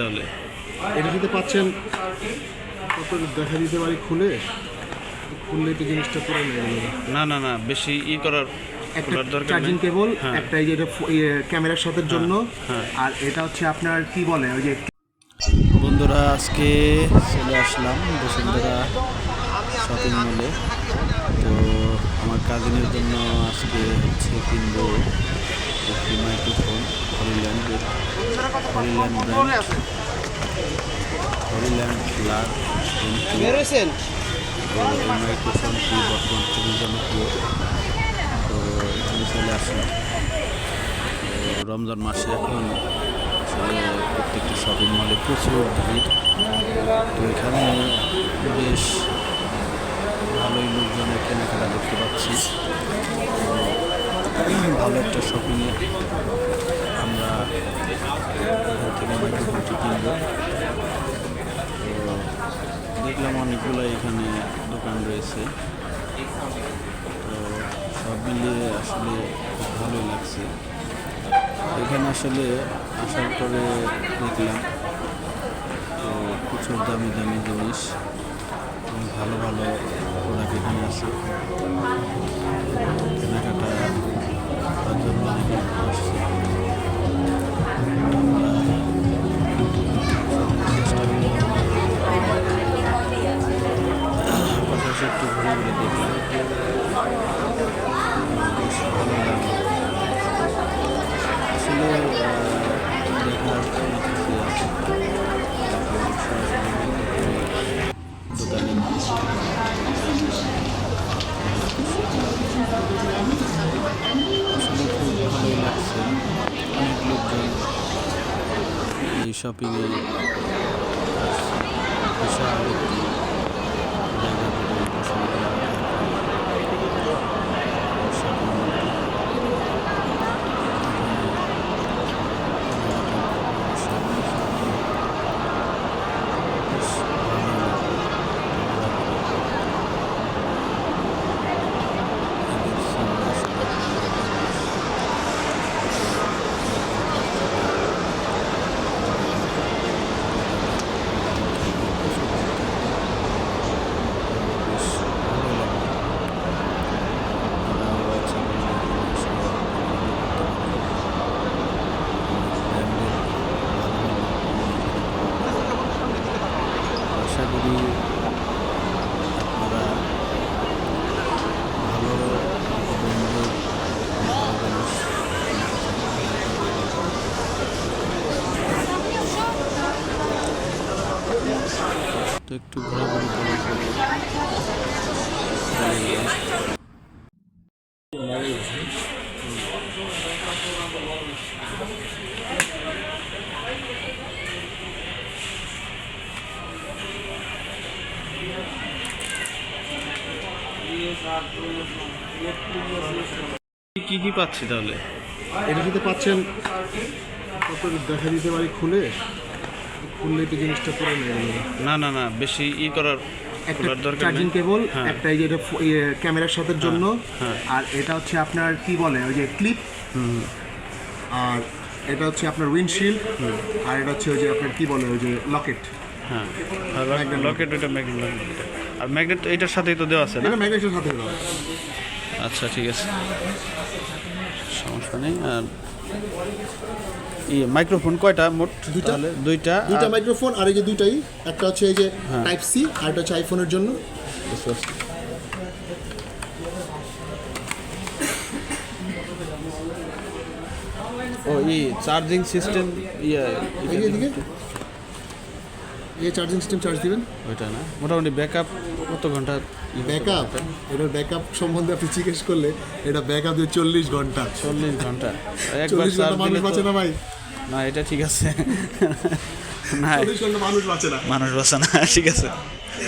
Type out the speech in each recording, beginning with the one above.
তাহলে। এটা দিতে পাচ্ছেন কত দেখা দিতে পারি খুলে? খুললে তো জিনিসটা পুরো না না না বেশি ই করার দরকার চার্জিং কেবল হ্যাঁ। একটা এই যে এটা ইয়ে, ক্যামেরার সাথে জন্য। হ্যাঁ। আর এটা হচ্ছে আপনার কি বলে ওই যে বন্ধুরা আজকে চলে আসলাম বসুন্ধরা শপিং মলে তো আমার কাজিনের জন্য আজকে হচ্ছে কিনবো একটি মাইক্রোফোন হরিল্যান্ড ব্র্যান্ড হরিল্যান্ড লার বেরোছেন তো মাইক্রোফোনটি বর্তমান খুবই জনপ্রিয় তো এখানে চলে রমজান মাসে এখন প্রত্যেকটি শপিং মলে প্রচুর ভিড়। তো এখানে বেশ ভালোই লোকজনের কেনাকাটা দেখতে পাচ্ছি। ভালো একটা শপিংয়ে দেখলাম অনেকগুলো এখানে দোকান রয়েছে। তো সব মিলিয়ে আসলে খুব ভালোই লাগছে। এখানে আসলে আসার পরে দেখলাম তো প্রচুর দামি দামি জিনিস ভালো ভালো প্রোডাক্ট এখানে আছে। শপিংয়ে বিশাল একটি জায়গা করে পছন্দ করা শপিং মলটি আশা করি আপনারা ভালো বন্ধু ভালো জিনিস তো একটু ঘোরাঘুরি করে কি কি পাচ্ছি তাহলে? এটা দিতে পাচ্ছেন দেখা দিতে পারি খুলে। খুললে তো জিনিসটা পুরো না না না বেশি ই করার একটা দরকার চার্জিং কেবল হ্যাঁ। একটা এই যে ইয়ে, ক্যামেরার সাথে জন্য হ্যাঁ। আর এটা হচ্ছে আপনার কি বলে ওই যে ক্লিপ আর এটা হচ্ছে আপনার উইন্ডশিল্ড আর এটা হচ্ছে ওই যে আপনার কি বলে ওই যে লকেট হ্যাঁ লকেট ওইটা ম্যাগনেট আর ম্যাগনেট এটার সাথেই তো দেওয়া আছে না? ম্যাগনেটের সাথে দেওয়া। আচ্ছা ঠিক আছে। সমস্যা নেই আর ইয়ে মাইক্রোফোন কয়টা মোট দুইটা। দুইটা দুইটা মাইক্রোফোন আর এই যে দুইটাই একটা হচ্ছে এই যে হ্যাঁ। টাইপ সি আর একটা হচ্ছে আইফোনের জন্য ও ই চার্জিং সিস্টেম ইয়ে যে এই চার্জিং সিস্টেম চার্জ দিবেন? ওইটা না। মোটামুটি ব্যাকআপ কত ঘণ্টা ব্যাকআপ এটার ব্যাকআপ সম্বন্ধে আপনি জিজ্ঞেস করলে এটা ব্যাকআপ দিয়ে চল্লিশ ঘণ্টা। চল্লিশ ঘণ্টা। একবার চার্জ দিলে বাঁচে না ভাই। না এটা ঠিক আছে। না মানুষ বাঁচে না। মানুষ বাসা না ঠিক আছে।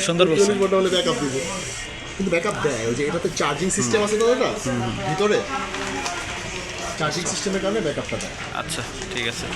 সুন্দর বলছেন। চল্লিশ ঘণ্টা হলে ব্যাকআপ দিব। কিন্তু ব্যাকআপ দেয় ওই যে এটাতে চার্জিং সিস্টেম আছে তো ওটা? ভিতরে? চার্জিং সিস্টেমের কারণে ব্যাকআপটা দেয়। আচ্ছা ঠিক আছে।